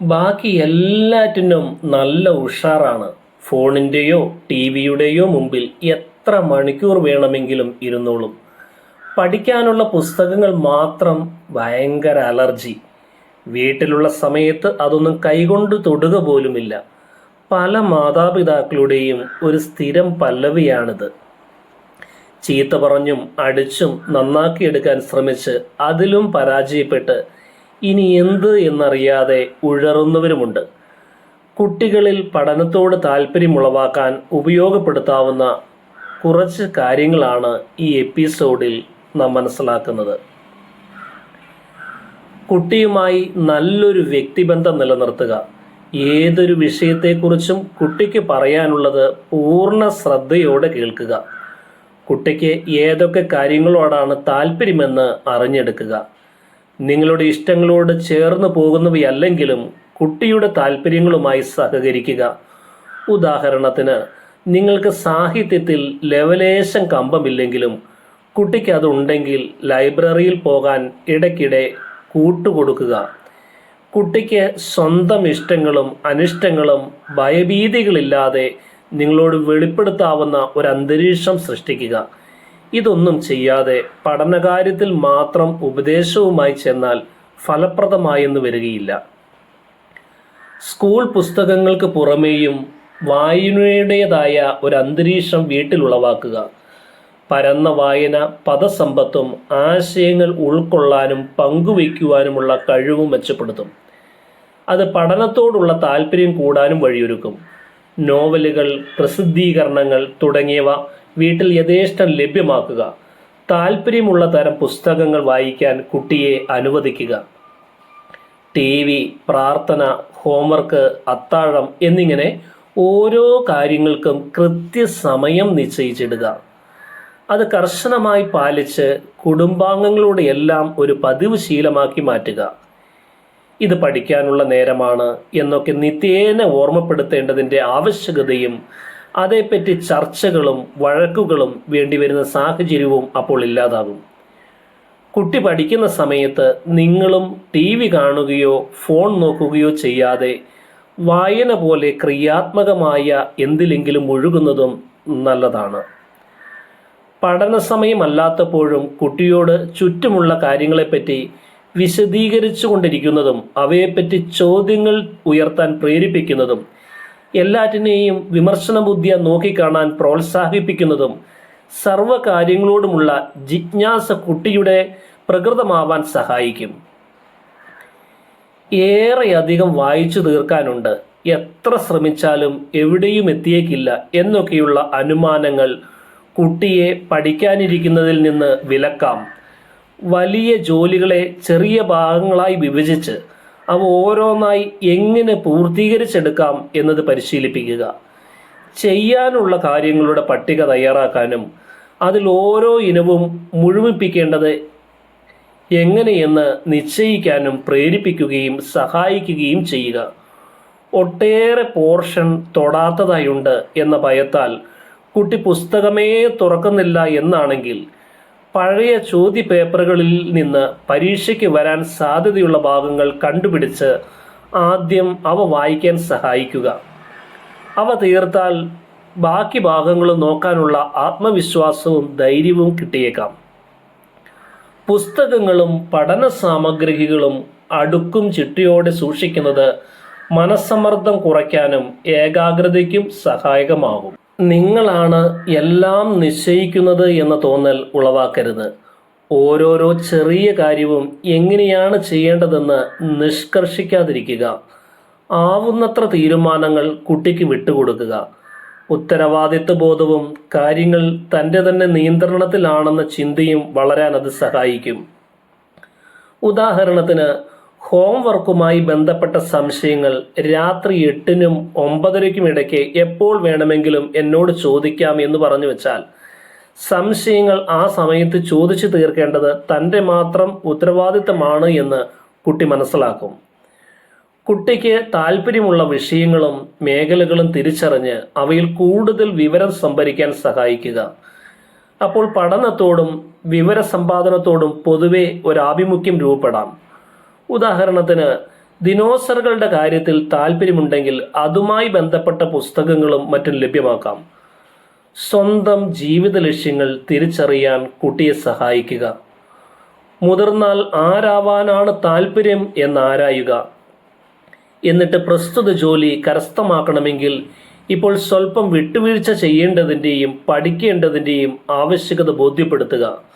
ബാക്കി എല്ലാറ്റിനും നല്ല ഉഷാറാണ്. ഫോണിന്റെയോ ടി വിയുടെയോ മുമ്പിൽ എത്ര മണിക്കൂർ വേണമെങ്കിലും ഇരുന്നോളും. പഠിക്കാനുള്ള പുസ്തകങ്ങൾ മാത്രം ഭയങ്കര അലർജി. വീട്ടിലുള്ള സമയത്ത് അതൊന്നും കൈകൊണ്ട് തൊടുക പോലുമില്ല. പല മാതാപിതാക്കളുടെയും ഒരു സ്ഥിരം പല്ലവിയാണിത്. ചീത്ത പറഞ്ഞും അടിച്ചും നന്നാക്കിയെടുക്കാൻ ശ്രമിച്ച് അതിലും പരാജയപ്പെട്ട് ഇനി എന്ത് എന്നറിയാതെ ഉഴറുന്നവരുമുണ്ട്. കുട്ടികളിൽ പഠനത്തോട് താല്പര്യമുളവാക്കാൻ ഉപയോഗപ്പെടുത്താവുന്ന കുറച്ച് കാര്യങ്ങളാണ് ഈ എപ്പിസോഡിൽ നാം മനസ്സിലാക്കുന്നത്. കുട്ടിയുമായി നല്ലൊരു വ്യക്തിബന്ധം നിലനിർത്തുക. ഏതൊരു വിഷയത്തെക്കുറിച്ചും കുട്ടിക്ക് പറയാനുള്ളത് പൂർണ ശ്രദ്ധയോടെ കേൾക്കുക. കുട്ടിക്ക് ഏതൊക്കെ കാര്യങ്ങളോടാണ് താല്പര്യമെന്ന് അറിഞ്ഞെടുക്കുക. നിങ്ങളുടെ ഇഷ്ടങ്ങളോട് ചേർന്ന് പോകുന്നവയല്ലെങ്കിലും കുട്ടിയുടെ താല്പര്യങ്ങളുമായി സഹകരിക്കുക. ഉദാഹരണത്തിന് നിങ്ങൾക്ക് സാഹിത്യത്തിൽ ലവലേശം കമ്പമില്ലെങ്കിലും കുട്ടിക്ക് അതുണ്ടെങ്കിൽ ലൈബ്രറിയിൽ പോകാൻ ഇടയ്ക്കിടെ കൂട്ടുകൊടുക്കുക. കുട്ടിക്ക് സ്വന്തം ഇഷ്ടങ്ങളും അനിഷ്ടങ്ങളും ഭയഭീതികളില്ലാതെ നിങ്ങളോട് വെളിപ്പെടുത്താവുന്ന ഒരു അന്തരീക്ഷം സൃഷ്ടിക്കുക. ഇതൊന്നും ചെയ്യാതെ പഠനകാര്യത്തിൽ മാത്രം ഉപദേശവുമായി ചെന്നാൽ ഫലപ്രദമായെന്ന് വരികയില്ല. സ്കൂൾ പുസ്തകങ്ങൾക്ക് പുറമേയും വായനയുടേതായ ഒരു അന്തരീക്ഷം വീട്ടിൽ ഉളവാക്കുക പരന്ന വായന പദസമ്പത്തും ആശയങ്ങൾ ഉൾക്കൊള്ളാനും പങ്കുവയ്ക്കുവാനുമുള്ള കഴിവും മെച്ചപ്പെടുത്തും. അത് പഠനത്തോടുള്ള താല്പര്യം കൂടാനും വഴിയൊരുക്കും. നോവലുകൾ പ്രസിദ്ധീകരണങ്ങൾ തുടങ്ങിയവ വീട്ടിൽ യഥേഷ്ടം ലഭ്യമാക്കുക. താല്പര്യമുള്ള തരം പുസ്തകങ്ങൾ വായിക്കാൻ കുട്ടിയെ അനുവദിക്കുക. ടി വി പ്രാർത്ഥന ഹോംവർക്ക് അത്താഴം എന്നിങ്ങനെ ഓരോ കാര്യങ്ങൾക്കും കൃത്യസമയം നിശ്ചയിച്ചിടുക. അത് കർശനമായി പാലിച്ച് കുടുംബാംഗങ്ങളുടെ എല്ലാം ഒരു പതിവ് ശീലമാക്കി മാറ്റുക. ഇത് പഠിക്കാനുള്ള നേരമാണ് എന്നൊക്കെ നിത്യേന ഓർമ്മപ്പെടുത്തേണ്ടതിന്റെ ആവശ്യകതയും അതേപ്പറ്റി ചർച്ചകളും വഴക്കുകളും വേണ്ടിവരുന്ന സാഹചര്യവും അപ്പോൾ ഇല്ലാതാകും. കുട്ടി പഠിക്കുന്ന സമയത്ത് നിങ്ങളും ടി വി കാണുകയോ ഫോൺ നോക്കുകയോ ചെയ്യാതെ വായന പോലെ ക്രിയാത്മകമായ എന്തിലെങ്കിലും ഒഴുകുന്നതും നല്ലതാണ്. പഠന സമയമല്ലാത്തപ്പോഴും കുട്ടിയോട് ചുറ്റുമുള്ള കാര്യങ്ങളെപ്പറ്റി വിശദീകരിച്ചു കൊണ്ടിരിക്കുന്നതും അവയെപ്പറ്റി ചോദ്യങ്ങൾ ഉയർത്താൻ പ്രേരിപ്പിക്കുന്നതും എല്ലാറ്റിനെയും വിമർശന ബുദ്ധിയ നോക്കിക്കാണാൻ പ്രോത്സാഹിപ്പിക്കുന്നതും സർവകാര്യങ്ങളോടുമുള്ള ജിജ്ഞാസ കുട്ടിയുടെ പ്രകൃതമാവാൻ സഹായിക്കും. ഏറെയധികം വായിച്ചു തീർക്കാനുണ്ട്. എത്ര ശ്രമിച്ചാലും എവിടെയും എത്തിയേക്കില്ല എന്നൊക്കെയുള്ള അനുമാനങ്ങൾ കുട്ടിയെ പഠിക്കാനിരിക്കുന്നതിൽ നിന്ന് വിലക്കാം. വലിയ ജോലികളെ ചെറിയ ഭാഗങ്ങളായി വിഭജിച്ച് അവ ഓരോന്നായി എങ്ങനെ പൂർത്തീകരിച്ചെടുക്കാം എന്നത് പരിശീലിപ്പിക്കുക. ചെയ്യാനുള്ള കാര്യങ്ങളുടെ പട്ടിക തയ്യാറാക്കാനും അതിൽ ഓരോ ഇനവും മുഴുമിപ്പിക്കേണ്ടത് എങ്ങനെയെന്ന് നിശ്ചയിക്കാനും പ്രേരിപ്പിക്കുകയും സഹായിക്കുകയും ചെയ്യുക. ഒട്ടേറെ പോർഷൻ തൊടാത്തതായുണ്ട് എന്ന ഭയത്താൽ കുട്ടി പുസ്തകമേ തുറക്കുന്നില്ല എന്നാണെങ്കിൽ പഴയ ചോദ്യ പേപ്പറുകളിൽ നിന്ന് പരീക്ഷയ്ക്ക് വരാൻ സാധ്യതയുള്ള ഭാഗങ്ങൾ കണ്ടുപിടിച്ച് ആദ്യം അവ വായിക്കാൻ സഹായിക്കുക. അവ തീർത്താൽ ബാക്കി ഭാഗങ്ങളും നോക്കാനുള്ള ആത്മവിശ്വാസവും ധൈര്യവും കിട്ടിയേക്കാം. പുസ്തകങ്ങളും പഠന സാമഗ്രികളും അടുക്കും ചിട്ടയോടെ സൂക്ഷിക്കുന്നത് മനസ്സമ്മർദ്ദം കുറയ്ക്കാനും ഏകാഗ്രതയ്ക്കും സഹായകമാകും. നിങ്ങളാണ് എല്ലാം നിശ്ചയിക്കുന്നത് എന്ന തോന്നൽ ഉളവാക്കരുത്. ഓരോരോ ചെറിയ കാര്യവും എങ്ങനെയാണ് ചെയ്യേണ്ടതെന്ന് നിഷ്കർഷിക്കാതിരിക്കുക. ആവുന്നത്ര തീരുമാനങ്ങൾ കുട്ടിക്ക് വിട്ടുകൊടുക്കുക. ഉത്തരവാദിത്വ ബോധവും കാര്യങ്ങൾ തന്റെ തന്നെ നിയന്ത്രണത്തിലാണെന്ന ചിന്തയും വളരാൻ അത് സഹായിക്കും. ഉദാഹരണത്തിന് ഹോംവർക്കുമായി ബന്ധപ്പെട്ട സംശയങ്ങൾ രാത്രി എട്ടിനും ഒമ്പതരയ്ക്കും ഇടയ്ക്ക് എപ്പോൾ വേണമെങ്കിലും എന്നോട് ചോദിക്കാം എന്ന് പറഞ്ഞു വെച്ചാൽ സംശയങ്ങൾ ആ സമയത്ത് ചോദിച്ചു തീർക്കേണ്ടത് തന്റെ മാത്രം ഉത്തരവാദിത്തമാണ് എന്ന് കുട്ടി മനസ്സിലാക്കും. കുട്ടിക്ക് താല്പര്യമുള്ള വിഷയങ്ങളും മേഖലകളും തിരിച്ചറിഞ്ഞ് അവയിൽ കൂടുതൽ വിവരം സംഭരിക്കാൻ സഹായിക്കുക. അപ്പോൾ പഠനത്തോടും വിവരസമ്പാദനത്തോടും പൊതുവെ ഒരു ആഭിമുഖ്യം രൂപപ്പെടാം. ഉദാഹരണത്തിന് ദിനോസറുകളുടെ കാര്യത്തിൽ താല്പര്യമുണ്ടെങ്കിൽ അതുമായി ബന്ധപ്പെട്ട പുസ്തകങ്ങളും മറ്റും ലഭ്യമാക്കാം. സ്വന്തം ജീവിത ലക്ഷ്യങ്ങൾ തിരിച്ചറിയാൻ കുട്ടിയെ സഹായിക്കുക. മുതിർന്നാൽ ആരാവാനാണ് താല്പര്യം എന്നാരായുക. എന്നിട്ട് പ്രസ്തുത ജോലി കരസ്ഥമാക്കണമെങ്കിൽ ഇപ്പോൾ സ്വല്പം വിട്ടുവീഴ്ച ചെയ്യേണ്ടതിന്റെയും പഠിക്കേണ്ടതിന്റെയും ആവശ്യകത ബോധ്യപ്പെടുത്തുക.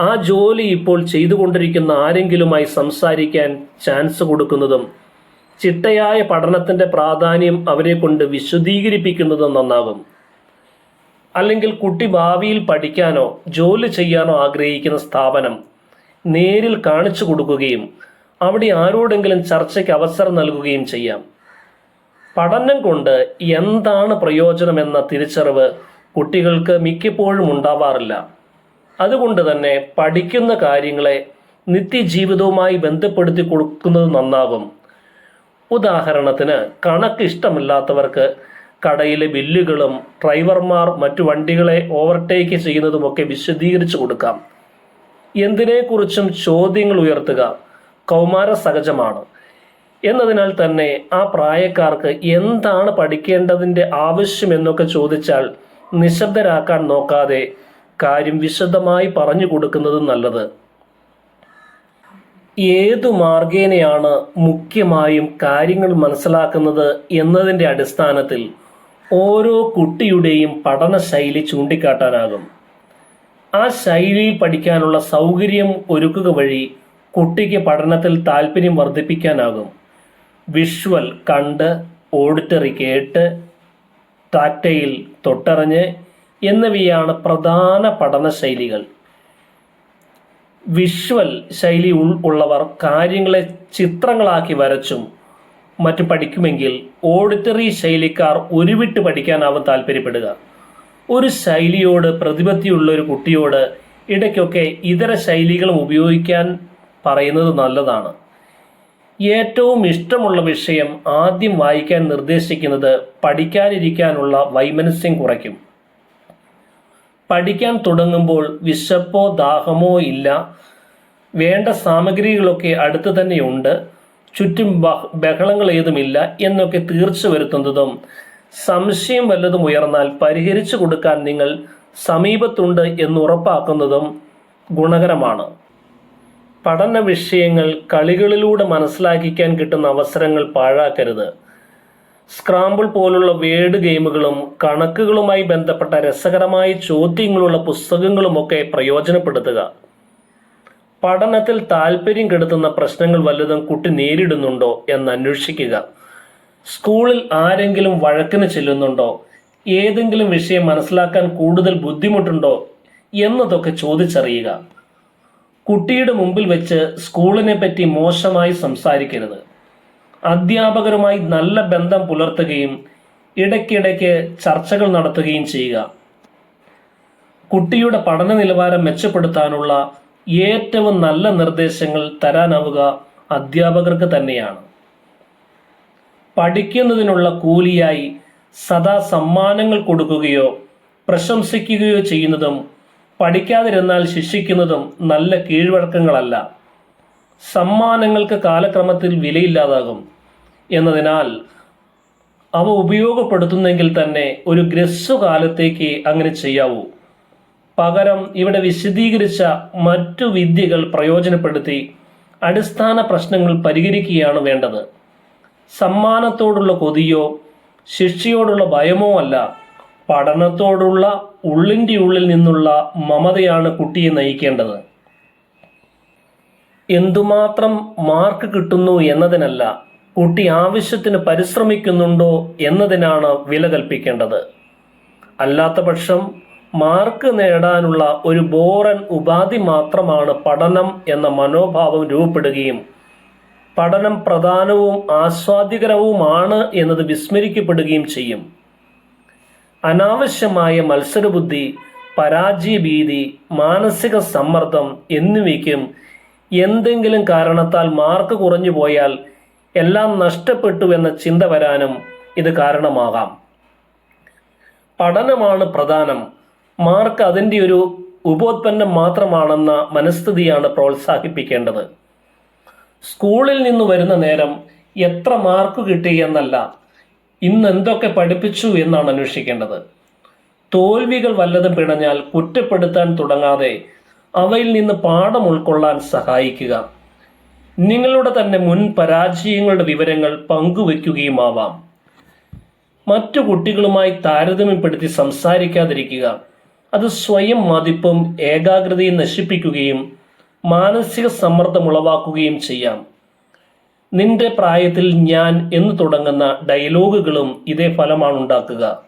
ആ ജോലി ഇപ്പോൾ ചെയ്തുകൊണ്ടിരിക്കുന്ന ആരെങ്കിലുമായി സംസാരിക്കാൻ ചാൻസ് കൊടുക്കുന്നതും ചിട്ടയായ പഠനത്തിന്റെ പ്രാധാന്യം അവരെ കൊണ്ട് വിശദീകരിപ്പിക്കുന്നതും നന്നാവും. അല്ലെങ്കിൽ കുട്ടി ഭാവിയിൽ പഠിക്കാനോ ജോലി ചെയ്യാനോ ആഗ്രഹിക്കുന്ന സ്ഥാപനം നേരിൽ കാണിച്ചു കൊടുക്കുകയും അവിടെ ആരോടെങ്കിലും ചർച്ചയ്ക്ക് അവസരം നൽകുകയും ചെയ്യാം. പഠനം കൊണ്ട് എന്താണ് പ്രയോജനമെന്ന തിരിച്ചറിവ് കുട്ടികൾക്ക് മിക്കപ്പോഴും ഉണ്ടാവാറില്ല. അതുകൊണ്ട് തന്നെ പഠിക്കുന്ന കാര്യങ്ങളെ നിത്യജീവിതവുമായി ബന്ധപ്പെടുത്തി കൊടുക്കുന്നത് നന്നാകും. ഉദാഹരണത്തിന് കണക്ക് ഇഷ്ടമില്ലാത്തവർക്ക് കടയിലെ ബില്ലുകളും ഡ്രൈവർമാർ മറ്റു വണ്ടികളെ ഓവർടേക്ക് ചെയ്യുന്നതുമൊക്കെ വിശദീകരിച്ചു കൊടുക്കാം. എന്തിനെക്കുറിച്ചും ചോദ്യങ്ങൾ ഉയർത്തുക കൗമാര സഹജമാണ് എന്നതിനാൽ തന്നെ ആ പ്രായക്കാർക്ക് എന്താണ് പഠിക്കേണ്ടതിന്റെ ആവശ്യം എന്നൊക്കെ ചോദിച്ചാൽ നിശബ്ദരാക്കാൻ നോക്കാതെ കാര്യം വിശദമായി പറഞ്ഞു കൊടുക്കുന്നത് നല്ലത്. ഏതു മാർഗേനയാണ് മുഖ്യമായും കാര്യങ്ങൾ മനസ്സിലാക്കുന്നത് എന്നതിന്റെ അടിസ്ഥാനത്തിൽ ഓരോ കുട്ടിയുടെയും പഠന ശൈലി ചൂണ്ടിക്കാട്ടാനാകും. ആ ശൈലിയിൽ പഠിക്കാനുള്ള സൗകര്യം ഒരുക്കുക വഴി കുട്ടിക്ക് പഠനത്തിൽ താല്പര്യം വർദ്ധിപ്പിക്കാനാകും. വിഷ്വൽ കണ്ട് ഓഡിറ്ററി കേട്ട് ടാക്ടയിൽ തൊട്ടറിഞ്ഞ് എന്നിവയാണ് പ്രധാന പഠന ശൈലികൾ വിഷ്വൽ ശൈലി ഉൾ- ഉള്ളവർ കാര്യങ്ങളെ ചിത്രങ്ങളാക്കി വരച്ചും മറ്റു പഠിക്കുമെങ്കിൽ ഓഡിറ്ററി ശൈലിക്കാർ ഉരുവിട്ട് പഠിക്കാനാവും താല്പര്യപ്പെടുക. ഒരു ശൈലിയോട് പ്രതിപത്തിയുള്ള ഒരു കുട്ടിയോട് ഇടയ്ക്കൊക്കെ ഇതര ശൈലികളും ഉപയോഗിക്കാൻ പറയുന്നത് നല്ലതാണ്. ഏറ്റവും ഇഷ്ടമുള്ള വിഷയം ആദ്യം വായിക്കാൻ നിർദ്ദേശിക്കുന്നത് പഠിക്കാനിരിക്കാനുള്ള വൈമനസ്യം കുറയ്ക്കും. പഠിക്കാൻ തുടങ്ങുമ്പോൾ വിശപ്പോ ദാഹമോ ഇല്ല. വേണ്ട സാമഗ്രികളൊക്കെ അടുത്ത് തന്നെയുണ്ട് ചുറ്റും ബഹ- ബഹളങ്ങൾ ഏതുമില്ല എന്നൊക്കെ തീർച്ച വരുത്തുന്നതും സംശയം വല്ലതും ഉയർന്നാൽ പരിഹരിച്ചു കൊടുക്കാൻ നിങ്ങൾ സമീപത്തുണ്ട് എന്ന് ഉറപ്പാക്കുന്നതും ഗുണകരമാണ്. പഠന വിഷയങ്ങൾ കളികളിലൂടെ മനസ്സിലാക്കിക്കാൻ കിട്ടുന്ന അവസരങ്ങൾ പാഴാക്കരുത്. സ്ക്രാമ്പിൾ പോലുള്ള വേഡ് ഗെയിമുകളും കണക്കുകളുമായി ബന്ധപ്പെട്ട രസകരമായ ചോദ്യങ്ങളുള്ള പുസ്തകങ്ങളുമൊക്കെ പ്രയോജനപ്പെടുത്തുക. പഠനത്തിൽ താല്പര്യം കെടുത്തുന്ന പ്രശ്നങ്ങൾ വല്ലതും കുട്ടി നേരിടുന്നുണ്ടോ എന്ന് അന്വേഷിക്കുക. സ്കൂളിൽ ആരെങ്കിലും വഴക്കിന് ചെല്ലുന്നുണ്ടോ? ഏതെങ്കിലും വിഷയം മനസ്സിലാക്കാൻ കൂടുതൽ ബുദ്ധിമുട്ടുണ്ടോ എന്നതൊക്കെ ചോദിച്ചറിയുക. കുട്ടിയുടെ മുമ്പിൽ വെച്ച് സ്കൂളിനെ പറ്റി മോശമായി സംസാരിക്കരുത്. അധ്യാപകരുമായി നല്ല ബന്ധം പുലർത്തുകയും ഇടയ്ക്കിടയ്ക്ക് ചർച്ചകൾ നടത്തുകയും ചെയ്യുക. കുട്ടിയുടെ പഠന നിലവാരം മെച്ചപ്പെടുത്താനുള്ള ഏറ്റവും നല്ല നിർദ്ദേശങ്ങൾ തരാനാവുക അധ്യാപകർക്ക് തന്നെയാണ്. പഠിക്കുന്നതിനുള്ള കൂലിയായി സദാ സമ്മാനങ്ങൾ കൊടുക്കുകയോ പ്രശംസിക്കുകയോ ചെയ്യുന്നതും പഠിക്കാതിരുന്നാൽ ശിക്ഷിക്കുന്നതും നല്ല കീഴ്വഴക്കങ്ങളല്ല. സമ്മാനങ്ങൾക്ക് കാലക്രമത്തിൽ വിലയില്ലാതാകും. എന്നതിനാൽ അവ ഉപയോഗപ്പെടുത്തുന്നെങ്കിൽ തന്നെ ഒരു ഗ്രസ്സുകാലത്തേക്ക് അങ്ങനെ ചെയ്യാവൂ. പകരം ഇവിടെ വിശദീകരിച്ച മറ്റു വിദ്യകൾ പ്രയോജനപ്പെടുത്തി അടിസ്ഥാന പ്രശ്നങ്ങൾ പരിഹരിക്കുകയാണ് വേണ്ടത്. സമ്മാനത്തോടുള്ള കൊതിയോ ശിക്ഷയോടുള്ള ഭയമോ അല്ല. പഠനത്തോടുള്ള ഉള്ളിന്റെ ഉള്ളിൽ നിന്നുള്ള മമതയാണ് കുട്ടിയെ നയിക്കേണ്ടത്. എന്തുമാത്രം മാർക്ക് കിട്ടുന്നു എന്നതിനല്ല കുട്ടി ആവശ്യത്തിന് പരിശ്രമിക്കുന്നുണ്ടോ എന്നതിനാണ് വില കൽപ്പിക്കേണ്ടത്. അല്ലാത്ത പക്ഷം മാർക്ക് നേടാനുള്ള ഒരു ബോറൻ ഉപാധി മാത്രമാണ് പഠനം എന്ന മനോഭാവം രൂപപ്പെടുകയും പഠനം പ്രധാനവും ആസ്വാദ്യകരവുമാണ് എന്നത് വിസ്മരിക്കപ്പെടുകയും ചെയ്യും. അനാവശ്യമായ മത്സരബുദ്ധി പരാജയ ഭീതി മാനസിക സമ്മർദ്ദം എന്നിവയ്ക്കും എന്തെങ്കിലും കാരണത്താൽ മാർക്ക് കുറഞ്ഞു പോയാൽ എല്ലാം നഷ്ടപ്പെട്ടു എന്ന ചിന്ത വരാനും ഇത് കാരണമാകാം. പഠനമാണ് പ്രധാനം. മാർക്ക് അതിന്റെ ഒരു ഉപോത്പന്നം മാത്രമാണെന്ന മനസ്ഥിതിയാണ് പ്രോത്സാഹിപ്പിക്കേണ്ടത്. സ്കൂളിൽ നിന്ന് വരുന്ന നേരം എത്ര മാർക്ക് കിട്ടി എന്നല്ല ഇന്ന് എന്തൊക്കെ പഠിപ്പിച്ചു എന്നാണ് അന്വേഷിക്കേണ്ടത്. തോൽവികൾ വല്ലതും പിണഞ്ഞാൽ കുറ്റപ്പെടുത്താൻ തുടങ്ങാതെ അവയിൽ നിന്ന് പാഠം ഉൾക്കൊള്ളാൻ സഹായിക്കുക. നിങ്ങളുടെ തന്നെ മുൻ പരാജയങ്ങളുടെ വിവരങ്ങൾ പങ്കുവയ്ക്കുകയുമാവാം. മറ്റു കുട്ടികളുമായി താരതമ്യപ്പെടുത്തി സംസാരിക്കാതിരിക്കുക. അത് സ്വയം മതിപ്പും ഏകാഗ്രതയും നശിപ്പിക്കുകയും മാനസിക സമ്മർദ്ദം ഉളവാക്കുകയും ചെയ്യാം. നിന്റെ പ്രായത്തിൽ ഞാൻ എന്ന് തുടങ്ങുന്ന ഡയലോഗുകളും ഇതേ ഫലമാണ് ഉണ്ടാക്കുക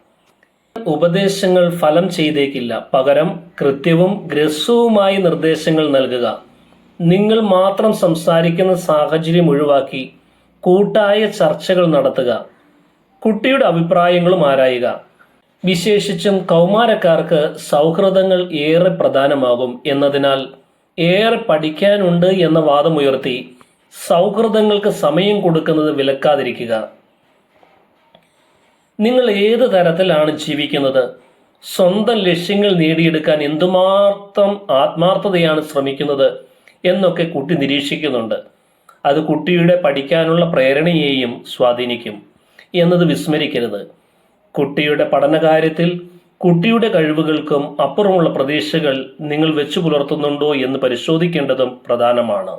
ഉപദേശങ്ങൾ ഫലം ചെയ്തേക്കില്ല. പകരം കൃത്യവും ഗ്രസ്വവുമായ നിർദ്ദേശങ്ങൾ നൽകുക. നിങ്ങൾ മാത്രം സംസാരിക്കുന്ന സാഹചര്യം ഒഴിവാക്കി കൂട്ടായ ചർച്ചകൾ നടത്തുക. കുട്ടിയുടെ അഭിപ്രായങ്ങളും ആരായുക. വിശേഷിച്ചും കൗമാരക്കാർക്ക് സൗഹൃദങ്ങൾ ഏറെ പ്രധാനമാകും എന്നതിനാൽ ഏറെ പഠിക്കാനുണ്ട് എന്ന വാദമുയർത്തി സൗഹൃദങ്ങൾക്ക് സമയം കൊടുക്കുന്നത് വിലക്കാതിരിക്കുക. നിങ്ങൾ ഏത് തരത്തിലാണ് ജീവിക്കുന്നത്? സ്വന്തം ലക്ഷ്യങ്ങൾ നേടിയെടുക്കാൻ എന്തുമാത്രം ആത്മാർത്ഥതയാണ് ശ്രമിക്കുന്നത് എന്നൊക്കെ കുട്ടി നിരീക്ഷിക്കുന്നുണ്ട്. അത് കുട്ടിയുടെ പഠിക്കാനുള്ള പ്രേരണയെയും സ്വാധീനിക്കും എന്നത് വിസ്മരിക്കരുത്. കുട്ടിയുടെ പഠനകാര്യത്തിൽ കുട്ടിയുടെ കഴിവുകൾക്കും അപ്പുറമുള്ള പ്രതീക്ഷകൾ നിങ്ങൾ വെച്ചു പുലർത്തുന്നുണ്ടോ എന്ന് പരിശോധിക്കേണ്ടതും പ്രധാനമാണ്.